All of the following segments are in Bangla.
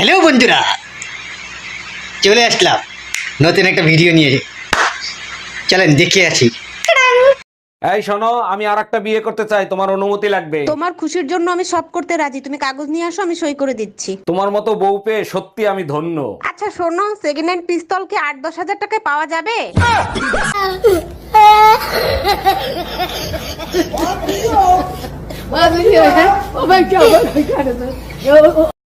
হ্যালো বন্ধুরা চলে আসলাম নতুন একটা ভিডিও নিয়ে। চলেন দেখে আছি এই শোনো আমি আর একটা বিয়ে করতে চাই তোমার অনুমতি লাগবে। তোমার খুশির জন্য আমি সব করতে রাজি। তুমি কাগজ নিয়ে আসো আমি সই করে দিচ্ছি। তোমার মতো বউ পেয়ে সত্যি আমি ধন্য। আচ্ছা শোনো সেকেন্ড হ্যান্ড পিস্তল কি আট দশ হাজার টাকায় পাওয়া যাবে?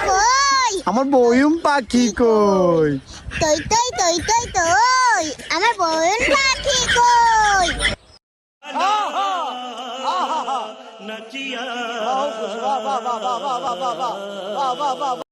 কই আমার বয়ুম পাখি কই তই তই তই তই তই আমার বোন পাখি কই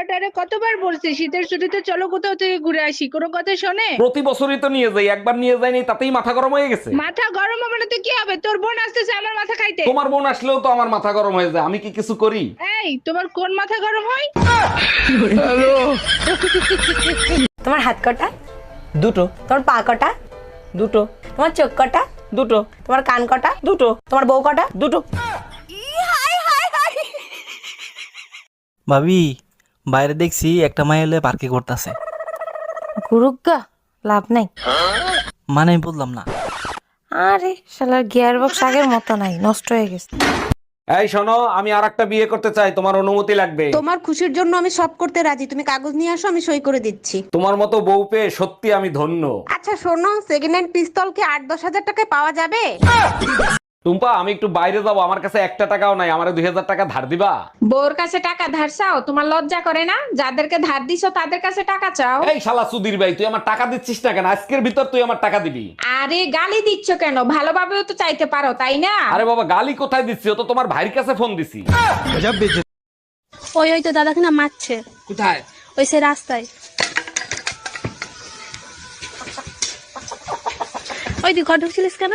জাউরাটারে কতবার বলছি? শীতের ছুটিতে চলো কোথাও থেকে ঘুরে আসি। কোনো কথা শোনে? প্রতি বছরই তো নিয়ে যাই একবার নিয়ে যাইনি তাতেই মাথা গরম হয়ে গেছে। মাথা গরম হবে না তো কি হবে? তোর বোন আসতেছে আমার মাথা খাইতে। তোমার বোন আসলেও তো আমার মাথা গরম হয়ে যায় আমি কি কিছু করি? এই তোমার কোন মাথা গরম হয়? তোমার হাত কটা? দুটো। তোমার পা কটা? দুটো। তোমার চোখ কটা? দুটো। তোমার কান কটা? দুটো। তোমার বউ কটা? দুটো। ভাবি বাইরে দেখছি একটা মাই এলে পার্কে করতেছে গুরুগা লাভ নাই। মানে আমি বললাম না। আরে শালার গিয়ার বক্স আগের মতো নাই নষ্ট হয়ে গেছে। এই শোনো আমি আর একটা বিয়ে করতে চাই তোমার অনুমতি লাগবে। তোমার খুশির জন্য আমি সব করতে রাজি তুমি কাগজ নিয়ে আসো আমি সই করে দিচ্ছি। তোমার মতো বউ পেয়ে সত্যি আমি ধন্য। আচ্ছা শোনো সেকেন্ড হ্যান্ড পিস্তল কি আট দশ হাজার টাকায় পাওয়া যাবে? টুম্পা আমি একটু বাইরে যাব আমার কাছে একটা টাকাও নাই আমার দুই হাজার টাকা ধার দিবা? বউর কাছে টাকা ধার চাও? তোমার লজ্জা করে না? যাদেরকে ধার দিছো তাদের কাছে টাকা চাও? এই শালা সুধীর ভাই তুই আমার টাকা দিচ্ছিস না কেন? আজকের ভিতর তুই আমার টাকা দিবি। আরে গালি দিচ্ছ কেন? ভালোভাবেও তো চাইতে পারো তাই না? আরে বাবা গালি কোথায় দিচ্ছি? ও তো তোমার ভাইয়ের কাছে ফোন দিছি। ওই ওই তো দাদাকে না মারছে। কোথায়? ওই সে রাস্তায়। ওই তুই ঘর ঢুকছিলিস কেন?